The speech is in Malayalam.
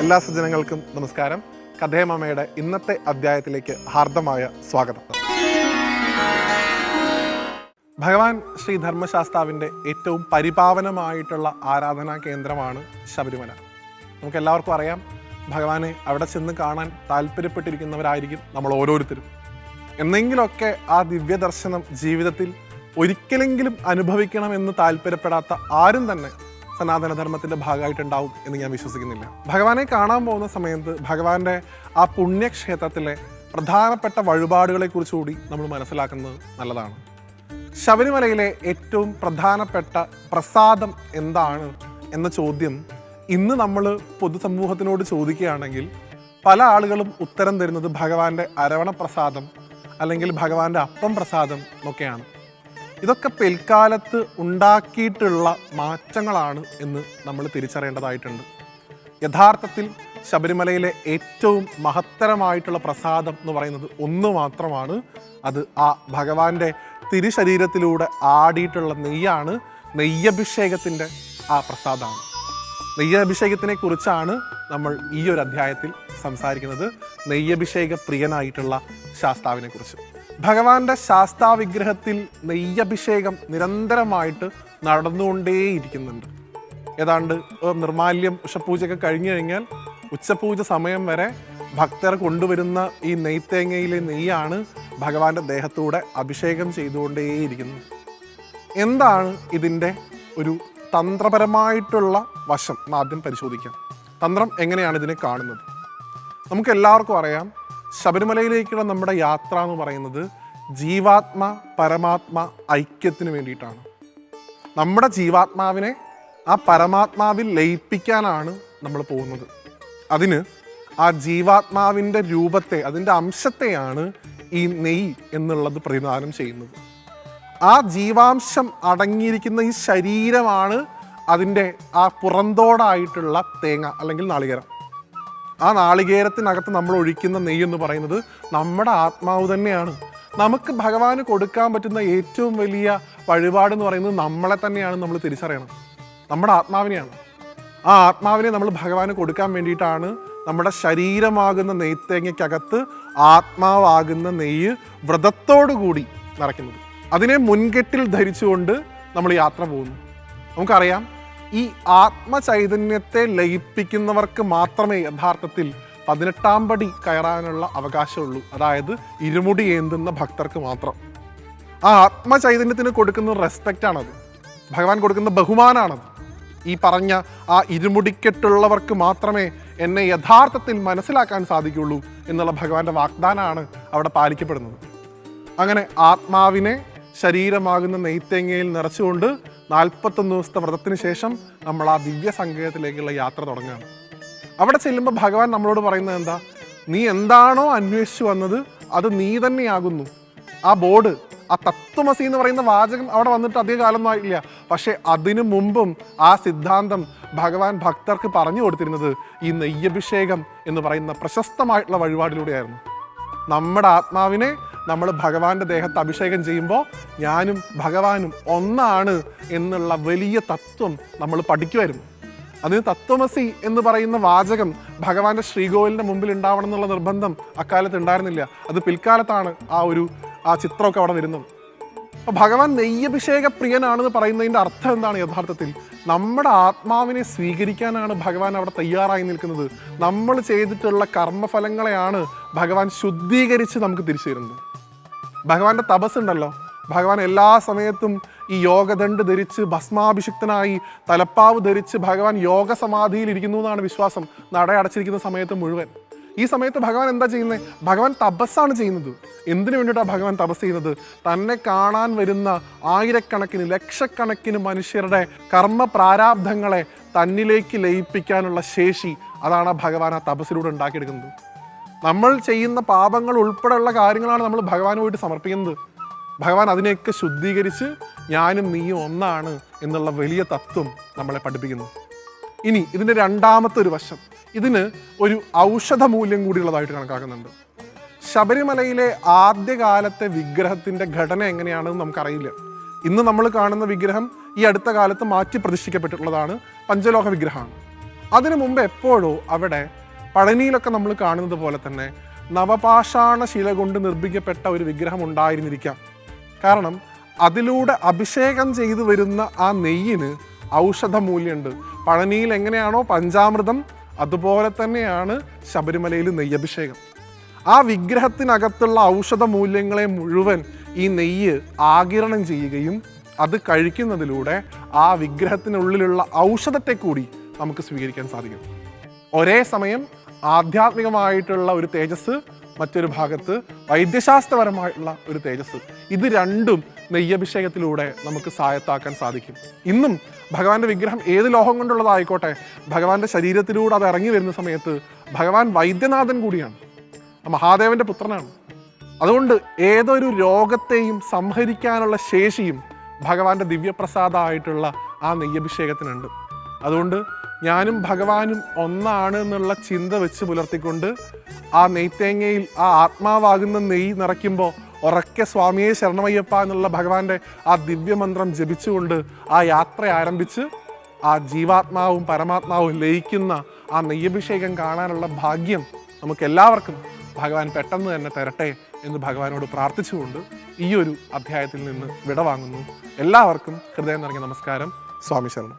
എല്ലാ സജ്ജനങ്ങൾക്കും നമസ്കാരം. കഥേമമ്മയുടെ ഇന്നത്തെ അധ്യായത്തിലേക്ക് ഹാർദമായ സ്വാഗതം. ഭഗവാൻ ശ്രീ ധർമ്മശാസ്താവിന്റെ ഏറ്റവും പരിപാവനമായിട്ടുള്ള ആരാധനാ കേന്ദ്രമാണ് ശബരിമല. നമുക്ക് എല്ലാവർക്കും അറിയാം ഭഗവാനെ അവിടെ ചെന്ന് കാണാൻ താല്പര്യപ്പെട്ടിരിക്കുന്നവരായിരിക്കും നമ്മൾ ഓരോരുത്തരും. എന്നെങ്കിലൊക്കെ ആ ദിവ്യ ദർശനം ജീവിതത്തിൽ ഒരിക്കലെങ്കിലും അനുഭവിക്കണമെന്ന് താല്പര്യപ്പെടാത്ത ആരും തന്നെ സനാതനധർമ്മത്തിന്റെ ഭാഗമായിട്ടുണ്ടാവും എന്ന് ഞാൻ വിശ്വസിക്കുന്നില്ല. ഭഗവാനെ കാണാൻ പോകുന്ന സമയത്ത് ഭഗവാന്റെ ആ പുണ്യക്ഷേത്രത്തിലെ പ്രധാനപ്പെട്ട വഴിപാടുകളെ കുറിച്ചുകൂടി നമ്മൾ മനസ്സിലാക്കുന്നത് നല്ലതാണ്. ശബരിമലയിലെ ഏറ്റവും പ്രധാനപ്പെട്ട പ്രസാദം എന്താണ് എന്ന ചോദ്യം ഇന്ന് നമ്മൾ പൊതുസമൂഹത്തിനോട് ചോദിക്കുകയാണെങ്കിൽ പല ആളുകളും ഉത്തരം തരുന്നത് ഭഗവാന്റെ അരവണ പ്രസാദം അല്ലെങ്കിൽ ഭഗവാന്റെ അപ്പം പ്രസാദം എന്നൊക്കെയാണ്. ഇതൊക്കെ പിൽക്കാലത്ത് ഉണ്ടാക്കിയിട്ടുള്ള മാറ്റങ്ങളാണ് എന്ന് നമ്മൾ തിരിച്ചറിയേണ്ടതായിട്ടുണ്ട്. യഥാർത്ഥത്തിൽ ശബരിമലയിലെ ഏറ്റവും മഹത്തരമായിട്ടുള്ള പ്രസാദം എന്ന് പറയുന്നത് ഒന്ന് മാത്രമാണ്. അത് ആ ഭഗവാന്റെ തിരുശരീരത്തിലൂടെ ആടിയിട്ടുള്ള നെയ്യാണ് നെയ്യഭിഷേകത്തിന്റെ ആ പ്രസാദമാണ്. നെയ്യഭിഷേകത്തിനെ കുറിച്ചാണ് നമ്മൾ ഈ ഒരു അധ്യായത്തിൽ സംസാരിക്കുന്നത്. നെയ്യഭിഷേക പ്രിയനായിട്ടുള്ള ശാസ്താവിനെ കുറിച്ച് ഭഗവാന്റെ ശാസ്താ വിഗ്രഹത്തിൽ നെയ്യഭിഷേകം നിരന്തരമായിട്ട് നടന്നുകൊണ്ടേയിരിക്കുന്നുണ്ട്. ഏതാണ്ട് നിർമാല്യം ഉഷപൂജയൊക്കെ കഴിഞ്ഞു കഴിഞ്ഞാൽ ഉച്ചപൂജ സമയം വരെ ഭക്തർ കൊണ്ടുവരുന്ന ഈ നെയ്ത്തേങ്ങയിലെ നെയ്യാണ് ഭഗവാന്റെ ദേഹത്തൂടെ അഭിഷേകം ചെയ്തുകൊണ്ടേയിരിക്കുന്നത്. എന്താണ് ഇതിന്റെ ഒരു തന്ത്രപരമായിട്ടുള്ള വശം? ആദ്യം പരിശോധിക്കാം. തന്ത്രം എങ്ങനെയാണ് ഇതിനെ കാണുന്നത്? നമുക്ക് എല്ലാവർക്കും അറിയാം ശബരിമലയിലേക്കുള്ള നമ്മുടെ യാത്ര എന്ന് പറയുന്നത് ജീവാത്മ പരമാത്മ ഐക്യത്തിന് വേണ്ടിയിട്ടാണ്. നമ്മുടെ ജീവാത്മാവിനെ ആ പരമാത്മാവിൽ ലയിപ്പിക്കാനാണ് നമ്മൾ പോകുന്നത്. അതിന് ആ ജീവാത്മാവിന്റെ രൂപത്തെ അതിന്റെ അംശത്തെയാണ് ഈ നെയ് എന്നുള്ളത് പ്രതിദാനം ചെയ്യുന്നത്. ആ ജീവാംശം അടങ്ങിയിരിക്കുന്ന ഈ ശരീരമാണ് അതിന്റെ ആ പുറന്തോടായിട്ടുള്ള തേങ്ങ അല്ലെങ്കിൽ നാളികേരം. ആ നാളികേരത്തിനകത്ത് നമ്മൾ ഒഴിക്കുന്ന നെയ്യ് എന്ന് പറയുന്നത് നമ്മുടെ ആത്മാവ് തന്നെയാണ്. നമുക്ക് ഭഗവാന് കൊടുക്കാൻ പറ്റുന്ന ഏറ്റവും വലിയ വഴിപാട് എന്ന് പറയുന്നത് നമ്മളെ തന്നെയാണ് നമ്മൾ തിരിച്ചറിയണം. നമ്മുടെ ആത്മാവിനെയാണ്. ആ ആത്മാവിനെ നമ്മൾ ഭഗവാന് കൊടുക്കാൻ വേണ്ടിയിട്ടാണ് നമ്മുടെ ശരീരമാകുന്ന നെയ്ത്തേങ്ങയ്ക്കകത്ത് ആത്മാവാകുന്ന നെയ്യ് വ്രതത്തോടു കൂടി നിറയ്ക്കുന്നത്. അതിനെ മുൻകെട്ടിൽ ധരിച്ചുകൊണ്ട് നമ്മൾ യാത്ര പോകുന്നു. നമുക്കറിയാം ഈ ആത്മചൈതന്യത്തെ ലയിപ്പിക്കുന്നവർക്ക് മാത്രമേ യഥാർത്ഥത്തിൽ പതിനെട്ടാം പടി കയറാനുള്ള അവകാശമുള്ളൂ. അതായത് ഇരുമുടി ഏന്തുന്ന ഭക്തർക്ക് മാത്രം. ആ ആത്മചൈതന്യത്തിന് കൊടുക്കുന്ന റെസ്പെക്റ്റ് ആണത്. ഭഗവാൻ കൊടുക്കുന്ന ബഹുമാനാണത്. ഈ പറഞ്ഞ ആ ഇരുമുടിക്കെട്ടുള്ളവർക്ക് മാത്രമേ എന്നെ യഥാർത്ഥത്തിൽ മനസ്സിലാക്കാൻ സാധിക്കുള്ളൂ എന്നുള്ള ഭഗവാന്റെ വാഗ്ദാനമാണ് അവിടെ പാലിക്കപ്പെടുന്നത്. അങ്ങനെ ആത്മാവിനെ ശരീരമാകുന്ന നെയ്ത്തേങ്ങയിൽ നിറച്ചുകൊണ്ട് നാൽപ്പത്തൊന്ന് ദിവസത്തെ വ്രതത്തിന് ശേഷം നമ്മൾ ആ ദിവ്യ സങ്കേതത്തിലേക്കുള്ള യാത്ര തുടങ്ങുകയാണ്. അവിടെ ചെല്ലുമ്പോൾ ഭഗവാൻ നമ്മളോട് പറയുന്നത് എന്താ? നീ എന്താണോ അന്വേഷിച്ചു വന്നത് അത് നീ തന്നെയാകുന്നു. ആ ബോർഡ് ആ തത്വമസി എന്ന് പറയുന്ന വാചകം അവിടെ വന്നിട്ട് അധിക കാലമൊന്നും ആയില്ല പക്ഷേ അതിനു മുമ്പും ആ സിദ്ധാന്തം ഭഗവാൻ ഭക്തർക്ക് പറഞ്ഞു കൊടുത്തിരുന്നത് ഈ നെയ്യഭിഷേകം എന്ന് പറയുന്ന പ്രശസ്തമായിട്ടുള്ള വഴിപാടിലൂടെയായിരുന്നു. നമ്മുടെ ആത്മാവിനെ നമ്മൾ ഭഗവാന്റെ ദേഹത്ത് അഭിഷേകം ചെയ്യുമ്പോൾ ഞാനും ഭഗവാനും ഒന്നാണ് എന്നുള്ള വലിയ തത്വം നമ്മൾ പഠിക്കുമായിരുന്നു അതിന് തത്വമസി എന്ന് പറയുന്ന വാചകം ഭഗവാന്റെ ശ്രീകോവിലിന്റെ മുമ്പിൽ ഉണ്ടാവണം എന്നുള്ള നിർബന്ധം അക്കാലത്ത് ഉണ്ടായിരുന്നില്ല. അത് പിൽക്കാലത്താണ് ആ ഒരു ആ ചിത്രമൊക്കെ അവിടെ വരുന്നത്. അപ്പൊ ഭഗവാൻ നെയ്യഭിഷേക പ്രിയനാണെന്ന് പറയുന്നതിന്റെ അർത്ഥം എന്താണ് യഥാർത്ഥത്തിൽ? നമ്മുടെ ആത്മാവിനെ സ്വീകരിക്കാനാണ് ഭഗവാൻ അവിടെ തയ്യാറായി നിൽക്കുന്നത്. നമ്മൾ ചെയ്തിട്ടുള്ള കർമ്മഫലങ്ങളെയാണ് ഭഗവാൻ ശുദ്ധീകരിച്ച് നമുക്ക് തിരിച്ചു തരുന്നത്. ഭഗവാന്റെ തപസ് ഉണ്ടല്ലോ ഭഗവാൻ എല്ലാ സമയത്തും ഈ യോഗദണ്ഡ് ധരിച്ച് ഭസ്മാഭിഷിക്തനായി തലപ്പാവ് ധരിച്ച് ഭഗവാൻ യോഗ സമാധിയിൽ ഇരിക്കുന്നു എന്നാണ് വിശ്വാസം. നട അടച്ചിരിക്കുന്ന സമയത്ത് മുഴുവൻ. ഈ സമയത്ത് ഭഗവാൻ എന്താ ചെയ്യുന്നത് ഭഗവാൻ തപസ്സാണ് ചെയ്യുന്നത്. എന്തിനു വേണ്ടിയിട്ടാണ് ഭഗവാൻ തപസ് ചെയ്യുന്നത്? തന്നെ കാണാൻ വരുന്ന ആയിരക്കണക്കിന് ലക്ഷക്കണക്കിന് മനുഷ്യരുടെ കർമ്മ പ്രാരാബ്ധങ്ങളെ തന്നിലേക്ക് ലയിപ്പിക്കാനുള്ള ശേഷി അതാണ് ഭഗവാൻ ആ തപസ്സിലൂടെ ഉണ്ടാക്കിയെടുക്കുന്നത്. നമ്മൾ ചെയ്യുന്ന പാപങ്ങൾ ഉൾപ്പെടെയുള്ള കാര്യങ്ങളാണ് നമ്മൾ ഭഗവാന് പോയിട്ട് സമർപ്പിക്കുന്നത്. ഭഗവാൻ അതിനെയൊക്കെ ശുദ്ധീകരിച്ച് ഞാനും നീയും ഒന്നാണ് എന്നുള്ള വലിയ തത്വം നമ്മളെ പഠിപ്പിക്കുന്നു. ഇനി ഇതിന്റെ രണ്ടാമത്തെ ഒരു വശം. ഇതിന് ഒരു ഔഷധ മൂല്യം കൂടിയുള്ളതായിട്ട് കണക്കാക്കുന്നുണ്ട്. ശബരിമലയിലെ ആദ്യകാലത്തെ വിഗ്രഹത്തിന്റെ ഘടന എങ്ങനെയാണെന്ന് നമുക്കറിയില്ല. ഇന്ന് നമ്മൾ കാണുന്ന വിഗ്രഹം ഈ അടുത്ത കാലത്ത് മാറ്റി പ്രതിഷ്ഠിക്കപ്പെട്ടിട്ടുള്ളതാണ് പഞ്ചലോഹ വിഗ്രഹമാണ്. അതിനു മുമ്പ് എപ്പോഴോ അവിടെ പഴനിയിലൊക്കെ നമ്മൾ കാണുന്നത് പോലെ തന്നെ നവപാഷാണ ശില കൊണ്ട് നിർമ്മിക്കപ്പെട്ട ഒരു വിഗ്രഹം ഉണ്ടായിരുന്നിരിക്കാം. കാരണം അതിലൂടെ അഭിഷേകം ചെയ്തു വരുന്ന ആ നെയ്യിന് ഔഷധ മൂല്യമുണ്ട് പഴനിയിൽ എങ്ങനെയാണോ പഞ്ചാമൃതം അതുപോലെ തന്നെയാണ് ശബരിമലയിൽ നെയ്യഭിഷേകം. ആ വിഗ്രഹത്തിനകത്തുള്ള ഔഷധ മൂല്യങ്ങളെ മുഴുവൻ ഈ നെയ്യ് ആകിരണം ചെയ്യുകയും അത് കഴിക്കുന്നതിലൂടെ ആ വിഗ്രഹത്തിനുള്ളിലുള്ള ഔഷധത്തെ കൂടി നമുക്ക് സ്വീകരിക്കാൻ സാധിക്കും. ഒരേ സമയം ആധ്യാത്മികമായിട്ടുള്ള ഒരു തേജസ് മറ്റൊരു ഭാഗത്ത് വൈദ്യശാസ്ത്രപരമായിട്ടുള്ള ഒരു തേജസ്. ഇത് രണ്ടും നെയ്യഭിഷേകത്തിലൂടെ നമുക്ക് സായത്താക്കാൻ സാധിക്കും. ഇന്നും ഭഗവാന്റെ വിഗ്രഹം ഏത് ലോഹം കൊണ്ടുള്ളതായിക്കോട്ടെ ഭഗവാന്റെ ശരീരത്തിലൂടെ അത് ഇറങ്ങി വരുന്ന സമയത്ത് ഭഗവാൻ വൈദ്യനാഥൻ കൂടിയാണ്. മഹാദേവന്റെ പുത്രനാണ്. അതുകൊണ്ട് ഏതൊരു രോഗത്തെയും സംഹരിക്കാനുള്ള ശേഷിയും ഭഗവാന്റെ ദിവ്യപ്രസാദമായിട്ടുള്ള ആ നെയ്യഭിഷേകത്തിനുണ്ട്. അതുകൊണ്ട് ഞാനും ഭഗവാനും ഒന്നാണ് എന്നുള്ള ചിന്ത വെച്ച് പുലർത്തിക്കൊണ്ട് ആ നെയ്ത്തേങ്ങയിൽ ആ ആത്മാവാകുന്ന നെയ്യ് നിറയ്ക്കുമ്പോൾ ഉറക്കെ സ്വാമിയെ ശരണമയ്യപ്പ എന്നുള്ള ഭഗവാന്റെ ആ ദിവ്യമന്ത്രം ജപിച്ചുകൊണ്ട് ആ യാത്ര ആരംഭിച്ച് ആ ജീവാത്മാവും പരമാത്മാവും ലയിക്കുന്ന ആ നെയ്യഭിഷേകം കാണാനുള്ള ഭാഗ്യം നമുക്ക് എല്ലാവർക്കും ഭഗവാൻ പെട്ടെന്ന് തന്നെ തരട്ടെ എന്ന് ഭഗവാനോട് പ്രാർത്ഥിച്ചുകൊണ്ട് ഈ ഒരു അധ്യായത്തിൽ നിന്ന് വിടവാങ്ങുന്നു. എല്ലാവർക്കും ഹൃദയം നിറഞ്ഞ നമസ്കാരം. സ്വാമി ശരണം.